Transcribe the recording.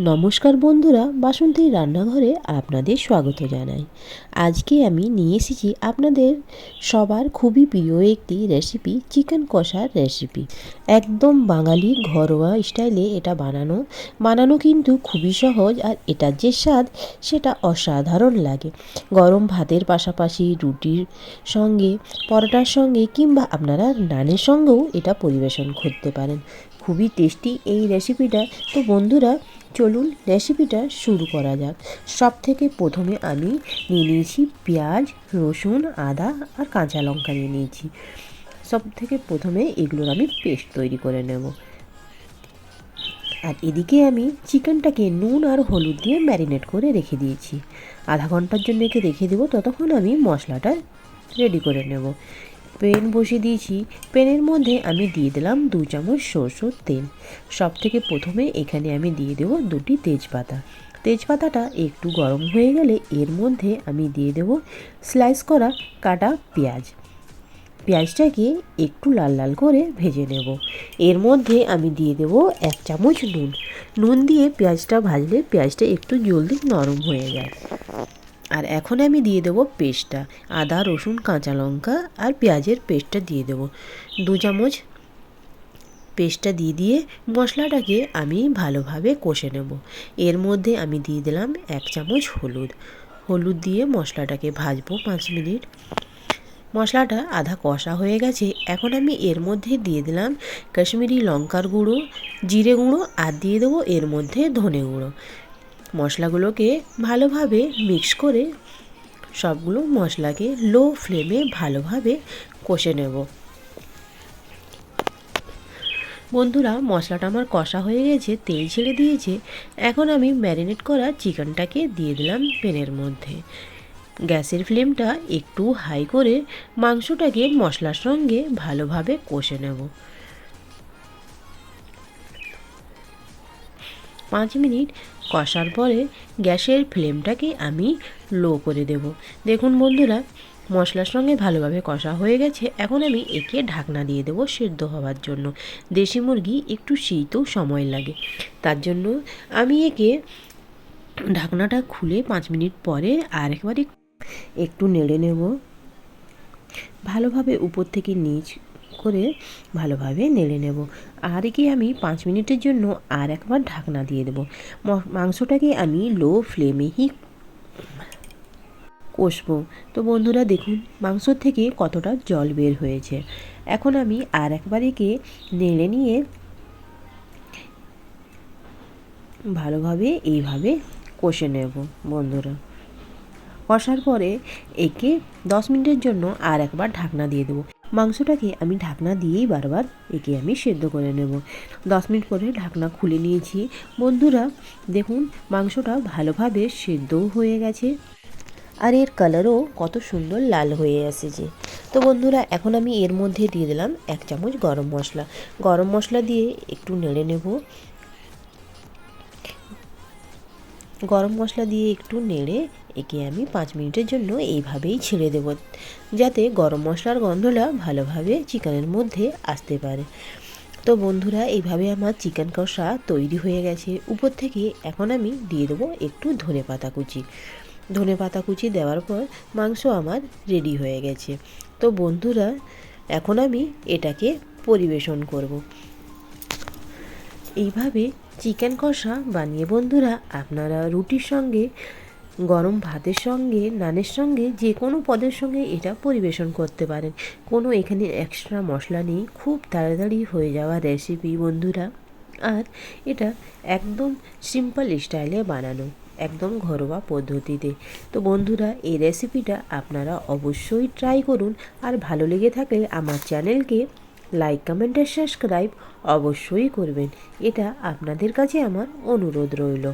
নমস্কার বন্ধুরা, বাসন্তী রান্নাঘরে আপনাদের স্বাগত জানাই। আজকে আমি নিয়ে এসেছি আপনাদের সবার খুবই প্রিয় একটি রেসিপি চিকেন কষার রেসিপি একদম বাঙালি ঘরোয়া স্টাইলে এটা বানানো। বানানো কিন্তু খুবই সহজ আর এটার যে স্বাদ, সেটা অসাধারণ লাগে। গরম ভাতের পাশাপাশি রুটির সঙ্গে, পরোটার সঙ্গে কিংবা আপনারা নানের সঙ্গেও এটা পরিবেশন করতে পারেন। খুবই টেস্টি এই রেসিপিটা তো বন্ধুরা চলুন রেসিপিটা শুরু করা যাক। সব থেকে প্রথমে আমি নিয়ে নিয়েছি পেঁয়াজ, রসুন, আদা আর কাঁচা লঙ্কা নিয়ে নিয়েছি। সব থেকে প্রথমে এগুলোর আমি পেস্ট তৈরি করে নেব। আর এদিকে আমি চিকেনটাকে নুন আর হলুদ দিয়ে ম্যারিনেট করে রেখে দিয়েছি। আধা ঘণ্টার জন্য একে রেখে দেবো, ততক্ষণ আমি মশলাটা রেডি করে নেব। পেন বসিয়ে দিয়েছি। পেনের মধ্যে আমি দিয়ে দিলাম দু চামচ সরষের তেল। সব থেকে প্রথমে এখানে আমি দিয়ে দেবো দুটি তেজপাতা। তেজপাতাটা একটু গরম হয়ে গেলে এর মধ্যে আমি দিয়ে দেবো স্লাইস করা কাটা পেঁয়াজ। পেঁয়াজটাকে একটু লাল লাল করে ভেজে নেব। এর মধ্যে আমি দিয়ে দেব এক চামচ নুন। নুন দিয়ে পেঁয়াজটা ভাজলে পেঁয়াজটা একটু জলদি নরম হয়ে যায়। আর এখন আমি দিয়ে দেবো পেস্টটা। আদা, রসুন, কাঁচা লঙ্কা আর পেঁয়াজের পেস্টটা দিয়ে দেবো। দু চামচ পেস্টটা দিয়ে দিয়ে মশলাটাকে আমি ভালোভাবে কষে নেব। এর মধ্যে আমি দিয়ে দিলাম এক চামচ হলুদ। হলুদ দিয়ে মশলাটাকে ভাজবো পাঁচ মিনিট। মশলাটা আধা কষা হয়ে গেছে। এখন আমি এর মধ্যে দিয়ে দিলাম কাশ্মীরি লঙ্কার গুঁড়ো, জিরে গুঁড়ো আর দিয়ে দেবো এর মধ্যে ধনে গুঁড়ো। মশলাগুলোকে ভালোভাবে মিক্স করে সবগুলো মশলাকে লো ফ্লেমে ভালোভাবে কষে নেব। বন্ধুরা, মশলাটা আমার কষা হয়ে গেছে, তেল ছেড়ে দিয়েছে। এখন আমি ম্যারিনেট করা চিকেনটাকে দিয়ে দিলাম পেনের মধ্যে। গ্যাসের ফ্লেমটা একটু হাই করে মাংসটাকে মশলার সঙ্গে ভালোভাবে কষে নেব। পাঁচ মিনিট কষার পরে গ্যাসের ফ্লেমটাকে আমি লো করে দেব। দেখুন বন্ধুরা, মশলার সঙ্গে ভালোভাবে কষা হয়ে গেছে। এখন আমি একে ঢাকনা দিয়ে দেবো সেদ্ধ হওয়ার জন্য। দেশি মুরগি একটু শীতও সময় লাগে। তার জন্য আমি একে ঢাকনাটা খুলে পাঁচ মিনিট পরে আর একবারে একটু নেড়ে নেব। ভালোভাবে উপর থেকে নিচ করে ভালোভাবে নেড়ে নেব। আর কি আমি পাঁচ মিনিটের জন্য আর একবার ঢাকনা দিয়ে দেবো। মাংসটাকে আমি লো ফ্লেমেই কষবো। তো বন্ধুরা, দেখুন, মাংস থেকে কতটা জল বের হয়েছে। এখন আমি আর একবার একে নেড়ে নিয়ে ভালোভাবে এইভাবে কষে নেব, বন্ধুরা। কষার পরে একে দশ মিনিটের জন্য আর একবার ঢাকনা দিয়ে দেবো। মাংসটাকে আমি ঢাকনা দিয়েই বারবার একে আমি সেদ্ধ করে নেব। দশ মিনিট পরে ঢাকনা খুলে নিয়েছি। বন্ধুরা, দেখুন, মাংসটা ভালোভাবে সেদ্ধও হয়ে গেছে আর এর কালারও কত সুন্দর লাল হয়ে এসেছে। তো বন্ধুরা, এখন আমি এর মধ্যে দিয়ে দিলাম এক চামচ গরম মশলা। গরম মশলা দিয়ে একটু নেড়ে নেব। গরম মশলা দিয়ে একটু নেড়ে একে আমি পাঁচ মিনিটের জন্য এইভাবেই ছেড়ে দেব, যাতে গরম মশলার গন্ধটা ভালোভাবে চিকেনের মধ্যে আসতে পারে। তো বন্ধুরা, এইভাবে আমার চিকেন কষা তৈরি হয়ে গেছে। উপর থেকে এখন আমি দিয়ে দেবো একটু ধনে পাতা কুচি। ধনে পাতা কুচি দেওয়ার পর মাংস আমার রেডি হয়ে গেছে। তো বন্ধুরা, এখন আমি এটাকে পরিবেশন করব। এইভাবে চিকেন কষা বানিয়ে বন্ধুরা, আপনারা রুটির সঙ্গে গরম ভাতের সঙ্গে, নানের সঙ্গে, যে কোনো পদের সঙ্গে এটা পরিবেশন করতে পারেন। কোনো এখানে এক্সট্রা মশলা নেই, খুব তাড়াতাড়ি হয়ে যাওয়া রেসিপি বন্ধুরা। আর এটা একদম সিম্পল স্টাইলে বানানো, একদম ঘরোয়া পদ্ধতিতে। তো বন্ধুরা, এই রেসিপিটা আপনারা অবশ্যই ট্রাই করুন। আর ভালো লেগে থাকলে আমার চ্যানেলকে লাইক কমেন্ট আর সাবস্ক্রাইব অবশ্যই করবেন। এটা আপনাদের কাছে আমার অনুরোধ রইল।